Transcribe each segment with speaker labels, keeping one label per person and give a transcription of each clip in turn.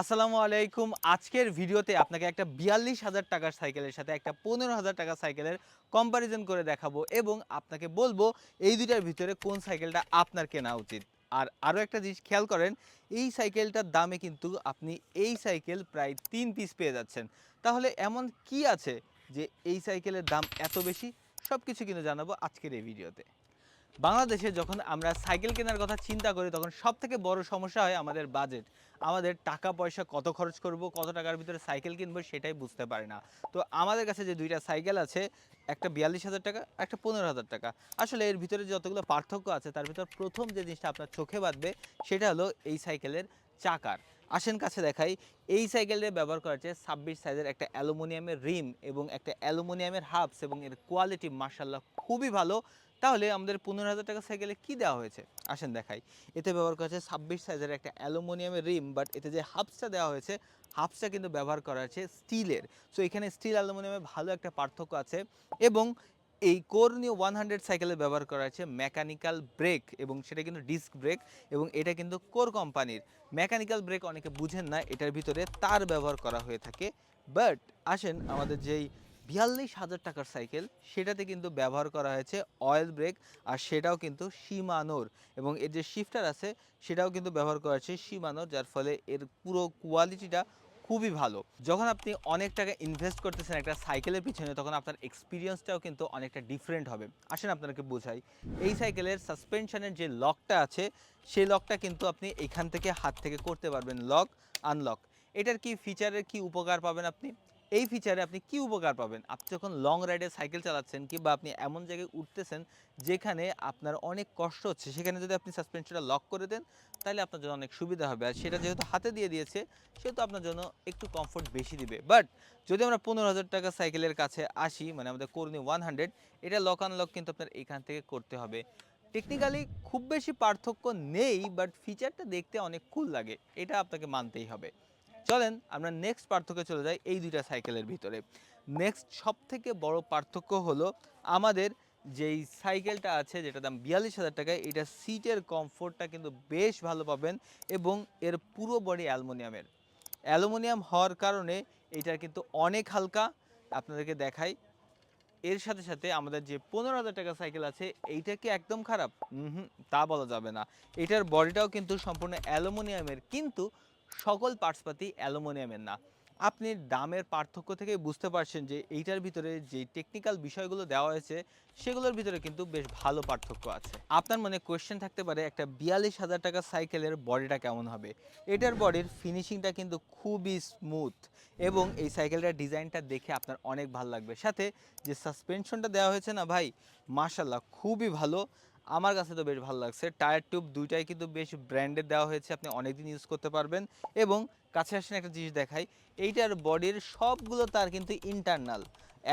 Speaker 1: আসসালামু আলাইকুম। আজকের ভিডিওতে আপনাকে একটা বিয়াল্লিশ হাজার টাকার সাইকেলের সাথে একটা পনেরো হাজার টাকার সাইকেলের কম্প্যারিজন করে দেখাবো এবং আপনাকে বলব এই দুইটার ভিতরে কোন সাইকেলটা আপনার কেনা উচিত। আর আরও একটা জিনিস খেয়াল করেন, এই সাইকেলটার দামে কিন্তু আপনি এই সাইকেল প্রায় তিন পিস পেয়ে যাচ্ছেন। তাহলে এমন কি আছে যে এই সাইকেলের দাম এত বেশি? সব কিছু কিন্তু জানাব আজকের এই ভিডিওতে। বাংলাদেশে যখন আমরা সাইকেল কেনার কথা চিন্তা করি, তখন সব থেকে বড় সমস্যা হয় আমাদের বাজেট আমাদের টাকা পয়সা কত খরচ করব, কত টাকার ভিতরে সাইকেল কিনবো সেটাই বুঝতে পারি না। তো আমাদের কাছে যে দুইটা সাইকেল আছে, একটা বিয়াল্লিশ হাজার টাকা, একটা পনেরো হাজার টাকা। আসলে এর ভিতরে যতগুলো পার্থক্য আছে, তার ভিতর প্রথম যে জিনিসটা আপনার চোখে বাঁধবে, সেটা হলো এই সাইকেলের চাকার। আসেন কাছে দেখাই, এই সাইকেলে ব্যবহার করা হচ্ছে ছাব্বিশ সাইজের একটা অ্যালুমিনিয়ামের রিম এবং একটা অ্যালুমিনিয়ামের হাবস এবং এর কোয়ালিটি মার্শাল্লাহ খুবই ভালো। তাহলে আমাদের পনেরো হাজার টাকা সাইকেলে কি দেওয়া হয়েছে? আসেন দেখাই। এতে ব্যবহার করা হয়েছে ছাব্বিশ সাইজের একটা অ্যালুমিনিয়ামের রিম বাট এতে যে হাফসটা দেওয়া হয়েছে, হাফসটা কিন্তু ব্যবহার করা হয়েছে স্টিলের। সো এখানে স্টিল অ্যালুমিনিয়ামের ভালো একটা পার্থক্য আছে এবং এই কোরনীয় ওয়ান হান্ড্রেড সাইকেলে ব্যবহার করা হয়েছে মেকানিক্যাল ব্রেক এবং সেটা কিন্তু ডিস্ক ব্রেক এবং এটা কিন্তু কোর কোম্পানির মেকানিক্যাল ব্রেক অনেকে বুঝেন না, এটার ভিতরে তার ব্যবহার করা হয়ে থাকে। বাট আসেন আমাদের যেই বিয়াল্লিশ হাজার টাকার সাইকেল, সেটাতে কিন্তু ব্যবহার করা হয়েছে অয়েল ব্রেক আর সেটাও কিন্তু সীমানোর এবং এর যে শিফটার আছে, সেটাও কিন্তু ব্যবহার করা হয়েছে সীমানোর, যার ফলে এর পুরো কোয়ালিটিটা খুবই ভালো। যখন আপনি অনেক টাকা ইনভেস্ট করতেছেন একটা সাইকেলের পিছনে, তখন আপনার এক্সপিরিয়েন্সটাও কিন্তু অনেকটা ডিফারেন্ট হবে। আসেন আপনাকে বোঝাই। এই সাইকেলের সাসপেনশনের যে লকটা আছে, সেই লকটা কিন্তু আপনি এখান থেকে হাত থেকে করতে পারবেন লক আনলক এটার কি ফিচারের কি উপকার পাবেন আপনি? এই ফিচারে আপনি কি উপকার পাবেন? আপনি যখন লং রাইডে সাইকেল চালাচ্ছেন কিংবা আপনি এমন জায়গায় উঠতেছেন যেখানে আপনার অনেক কষ্ট হচ্ছে, সেখানে যদি আপনি সাসপেনশনটা লক করে দেন, তাহলে আপনার জন্য অনেক সুবিধা হবে। আর সেটা যেহেতু হাতে দিয়ে দিয়েছে, সেহেতু আপনার জন্য একটু কমফোর্ট বেশি দিবে। বাট যদি আমরা পনেরো হাজার টাকা সাইকেলের কাছে আসি মানে আমাদের করণীয় ওয়ান হান্ড্রেড এটা লক আনলক কিন্তু আপনার এখান থেকে করতে হবে। টেকনিক্যালি খুব বেশি পার্থক্য নেই বাট ফিচারটা দেখতে অনেক কুল লাগে। এটা আপনাকে মানতেই হবে। চলেন আমরা নেক্সট পার্থক্যে চলে যাই এই দুইটা সাইকেলের ভিতরে। নেক্সট সব থেকে বড় পার্থক্য হলো আমাদের যেই সাইকেলটা আছে যেটা দাম বিয়াল্লিশ হাজার টাকায় এটা সিটের কমফোর্টটা কিন্তু বেশ ভালো পাবেন এবং এর পুরো বডি অ্যালুমিনিয়ামের অ্যালুমিনিয়াম হওয়ার কারণে এটা কিন্তু অনেক হালকা, আপনাদেরকে দেখাই। এর সাথে সাথে আমাদের যে পনেরো হাজার টাকা সাইকেল আছে, এইটা কি একদম খারাপ? হুম, তা বলা যাবে না। এটার বডিটাও কিন্তু সম্পূর্ণ অ্যালুমিনিয়ামের, কিন্তু সকল পার্টসপাতি অ্যালুমিনিয়ামের না। আপনি দামের পার্থক্য থেকে বুঝতে পারছেন যে এইটার ভিতরে যে টেকনিক্যাল বিষয়গুলো দেওয়া হয়েছে, সেগুলোর ভিতরে কিন্তু বেশ ভালো পার্থক্য আছে। আপনার মনে কোয়েশ্চেন থাকতে পারে একটা বিয়াল্লিশ হাজার টাকা সাইকেলের বডিটা কেমন হবে? এটার বডির ফিনিশিংটা কিন্তু খুবই স্মুথ এবং এই সাইকেলটার ডিজাইনটা দেখে আপনার অনেক ভালো লাগবে। সাথে যে সাসপেনশনটা দেওয়া হয়েছে না ভাই মাশাল্লাহ খুবই ভালো। আমার কাছে তো বেশ ভালো লাগছে। টায়ার টিউব দুইটাই কিন্তু বেশ ব্র্যান্ডেড দেওয়া হয়েছে, আপনি অনেকদিন ইউজ করতে পারবেন। এবং কাছে আসেন একটা জিনিস দেখাই, এইটার বডির সবগুলো তার কিন্তু ইন্টারনাল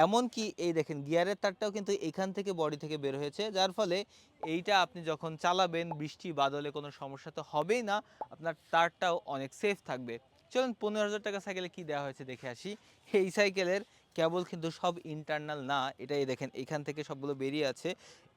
Speaker 1: এমনকি এই দেখেন গিয়ারের তারটাও কিন্তু এখান থেকে বডি থেকে বের হয়েছে, যার ফলে এইটা আপনি যখন চালাবেন, বৃষ্টি, বাদলে কোনো সমস্যা তো হবেই না, আপনার তারটাও অনেক সেফ থাকবে। চলুন, পনেরো হাজার টাকা সাইকেলে কি দেওয়া হয়েছে দেখে আসি। এই সাইকেলের কেবল কিন্তু সব ইন্টারনাল না, এটাই দেখেন, এখান থেকে সবগুলো বেরিয়ে আছে।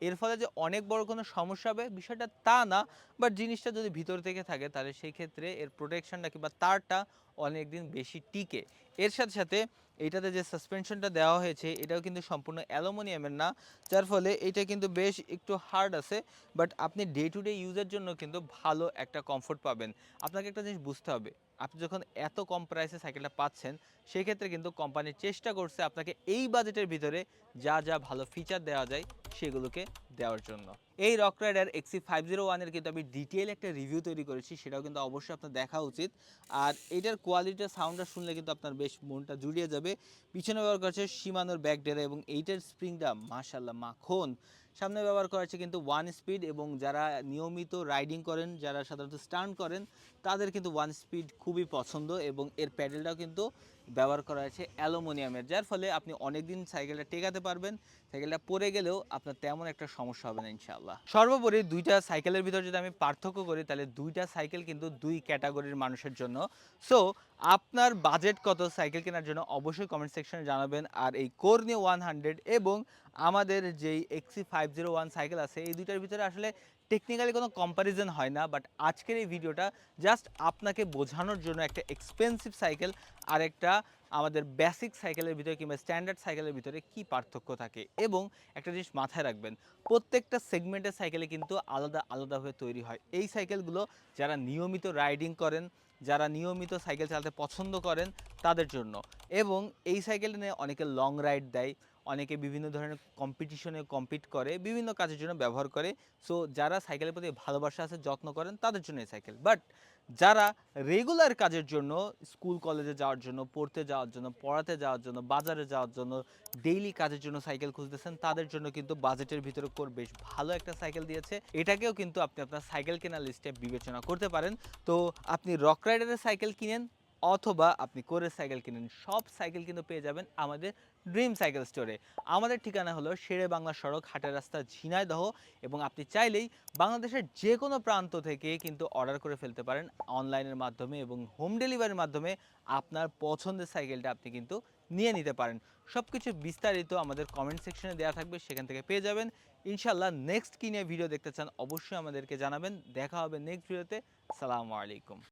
Speaker 1: এর ফলে যে অনেক বড় কোনো সমস্যা হবে বিষয়টা তা না বাট জিনিসটা যদি ভিতর থেকে থাকে তাহলে সেই ক্ষেত্রে এর প্রোটেকশনটা কিংবা তারটা অনেক দিন বেশি টিকে। এর সাথে সাথে এইটাতে যে সাসপেনশনটা দেওয়া হয়েছে এটাও কিন্তু সম্পূর্ণ অ্যালুমিনিয়ামের না, যার ফলে এটা কিন্তু বেশ একটু হার্ড আছে বাট আপনি ডে টু ডে ইউজের জন্য কিন্তু ভালো একটা কমফোর্ট পাবেন। আপনাকে একটা জিনিস বুঝতে হবে, আপনি যখন এত কম প্রাইসে সাইকেলটা পাচ্ছেন, সেক্ষেত্রে কিন্তু কোম্পানি চেষ্টা করছে আপনাকে এই বাজেটের ভিতরে যা যা ভালো ফিচার দেওয়া যায় সেগুলোকে দেওয়ার জন্য। এই rock rider XC five zero ওয়ানের কিন্তু আমি ডিটেল একটা রিভিউ তৈরি করেছি, সেটাও কিন্তু অবশ্যই আপনার দেখা উচিত। আর এটার কোয়ালিটির সাউন্ডটা শুনলে কিন্তু আপনার বেশ মনটা জুড়িয়ে যাবে। পিছনে ব্যবহার করছে সীমানোর ব্যাক ডেরা এবং এইটার স্প্রিংটা মাশাল্লাহ মাখন। সামনে ব্যবহার করা হচ্ছে কিন্তু ওয়ান স্পিড এবং যারা নিয়মিত রাইডিং করেন, যারা সাধারণত স্টান্ট করেন, তাদের কিন্তু ওয়ান স্পিড খুবই পছন্দ এবং এর প্যাডেলটাও কিন্তু ব্যবহার করা হয়েছে অ্যালুমিনিয়ামের, যার ফলে আপনি অনেক দিন সাইকেলটা টেকাতে পারবেন। সাইকেলটা পরে গেলেও আপনার তেমন একটা সমস্যা হবে না, ইনশাআল্লাহ। সর্বোপরি দুইটা সাইকেলের ভিতর যদি আমি পার্থক্য করি, তাহলে দুইটা সাইকেল কিন্তু দুই ক্যাটাগরির মানুষের জন্য। সো আপনার বাজেট কত সাইকেল কেনার জন্য অবশ্যই কমেন্ট সেকশনে জানাবেন। আর এই কোরনিও ওয়ান হান্ড্রেড এবং আমাদের যেই XC five zero one cycle আছে, এই দুইটার ভিতরে আসলে টেকনিক্যালি কোনো কম্প্যারিজন হয় না বাট আজকের এই ভিডিওটা জাস্ট আপনাকে বোঝানোর জন্য একটা এক্সপেন্সিভ সাইকেল আর একটা আমাদের বেসিক সাইকেলের ভিতরে কিংবা স্ট্যান্ডার্ড সাইকেলের ভিতরে কি পার্থক্য থাকে এবং একটা জিনিস মাথায় রাখবেন, প্রত্যেকটা সেগমেন্টের সাইকেলে কিন্তু আলাদা আলাদাভাবে তৈরি হয়। এই সাইকেলগুলো যারা নিয়মিত রাইডিং করেন, যারা নিয়মিত সাইকেল চালাতে পছন্দ করেন, তাদের জন্য। এবং এই সাইকেলটা নিয়ে অনেকে লং রাইড দেয় অনেকে বিভিন্ন ধরনের কম্পিটিশনে কম্পিট করে, বিভিন্ন কাজের জন্য ব্যবহার করে। সো যারা সাইকেলের প্রতি ভালোবাসা আছে, যত্ন করেন, তাদের জন্য এই সাইকেল বাট যারা রেগুলার কাজের জন্য স্কুল কলেজে যাওয়ার জন্য, পড়তে যাওয়ার জন্য, পড়াতে যাওয়ার জন্য, বাজারে যাওয়ার জন্য ডেইলি কাজের জন্য সাইকেল খুঁজতেছেন, তাদের জন্য কিন্তু বাজেটের ভিতরে কোর বেশ ভালো একটা সাইকেল দিয়েছে। এটাকেও কিন্তু আপনি আপনার সাইকেল কেনার লিস্টে বিবেচনা করতে পারেন। তো, আপনি রক রাইডারের সাইকেল কিনেন, অথবা আপনি কোরের সাইকেল কিনেন, সব সাইকেল কিন্তু পেয়ে যাবেন আমাদের ড্রিম সাইকেল স্টোরে আমাদের ঠিকানা হলো শেরে বাংলা সড়ক, হাটের রাস্তা, ঝিনাইদহ এবং আপনি চাইলেই বাংলাদেশের যে কোনো প্রান্ত থেকে কিন্তু অর্ডার করে ফেলতে পারেন অনলাইনের মাধ্যমে এবং হোম ডেলিভারির মাধ্যমে আপনার পছন্দের সাইকেলটা আপনি কিন্তু নিয়ে নিতে পারেন। সব কিছু বিস্তারিত আমাদের কমেন্ট সেকশনে দেওয়া থাকবে, সেখান থেকে পেয়ে যাবেন। ইনশাল্লাহ নেক্সট কি নিয়ে ভিডিও দেখতে চান অবশ্যই আমাদেরকে জানাবেন। দেখা হবে নেক্সট ভিডিওতে সালামু আলাইকুম।